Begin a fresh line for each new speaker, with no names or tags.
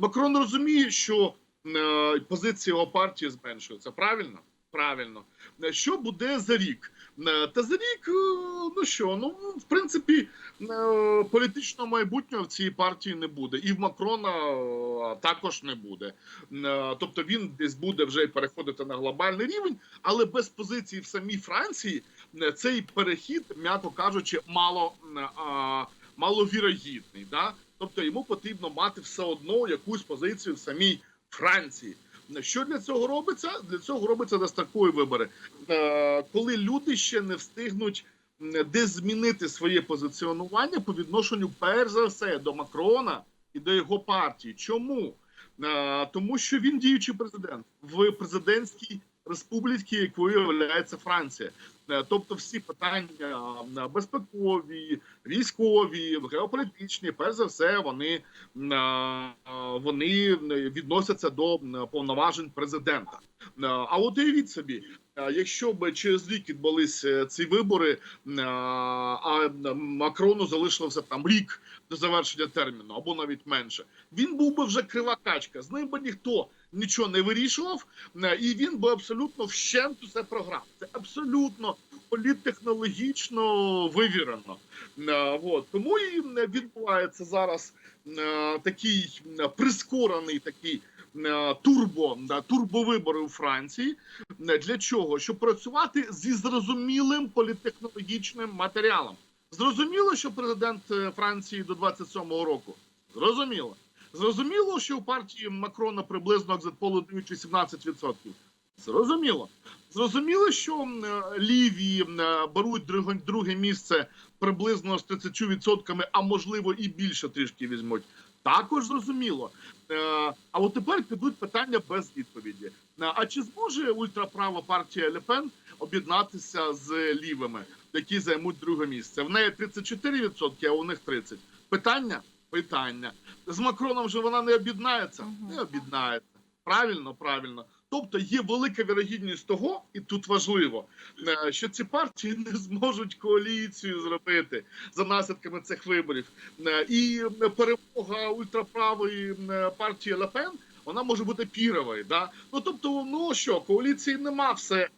Макрон розуміє, що е, позиція його партії зменшується. Правильно? Правильно. Що буде за рік? Е, Та за рік, е, ну що, ну в принципі, політичного майбутнього в цій партії не буде, і в Макрона також не буде. Тобто він десь буде вже переходити на глобальний рівень, але без позиції в самій Франції цей перехід, м'яко кажучи, мало маловірогідний. Да? Тобто йому потрібно мати все одно якусь позицію в самій Франції. Що для цього робиться? Для цього робиться дострокові вибори, Е, коли люди ще не встигнуть десь змінити своє позиціонування по відношенню, перш за все, до Макрона і до його партії. Чому? Е, Тому що він діючий президент в президентській республіці, якою є Франція. Е, Тобто всі питання безпекові, військові, геополітичні, перш за все, вони, е, вони відносяться до повноважень президента. Е, А от уявіть собі, якщо б через рік відбулися ці вибори, а Макрону залишилося там рік до завершення терміну, або навіть менше, він був би вже крива качка. З ним би ніхто нічого не вирішував, е, і він би абсолютно вщент усе програв. Це абсолютно політтехнологічно вивірено. Е, Вот. Тому і відбувається зараз е, такий прискорений такий турбо, турбовибори у Франції. Для чого? Щоб працювати зі зрозумілим політтехнологічним матеріалом. Зрозуміло, що президент Франції до 27-го року. Зрозуміло. Зрозуміло, що у партії Макрона приблизно екзитполи дають 18%. Зрозуміло. Зрозуміло, що е, ліві е, беруть друге, місце приблизно з 30%, а можливо і більше трішки візьмуть. Також зрозуміло. Е, А от тепер підуть питання без відповіді. А чи зможе ультраправа партія Лепен об'єднатися з лівими, які займуть друге місце? В неї 34%, а у них 30%. Питання? Питання. З Макроном же вона не об'єднається? Не об'єднається. Правильно, правильно. Тобто є велика вірогідність того, і тут важливо, е, що ці партії не зможуть коаліцію зробити за наслідками цих виборів. Е, І е, перемога ультраправої партії Лепен вона може бути піровою. Да? Ну тобто, ну що, коаліції нема все.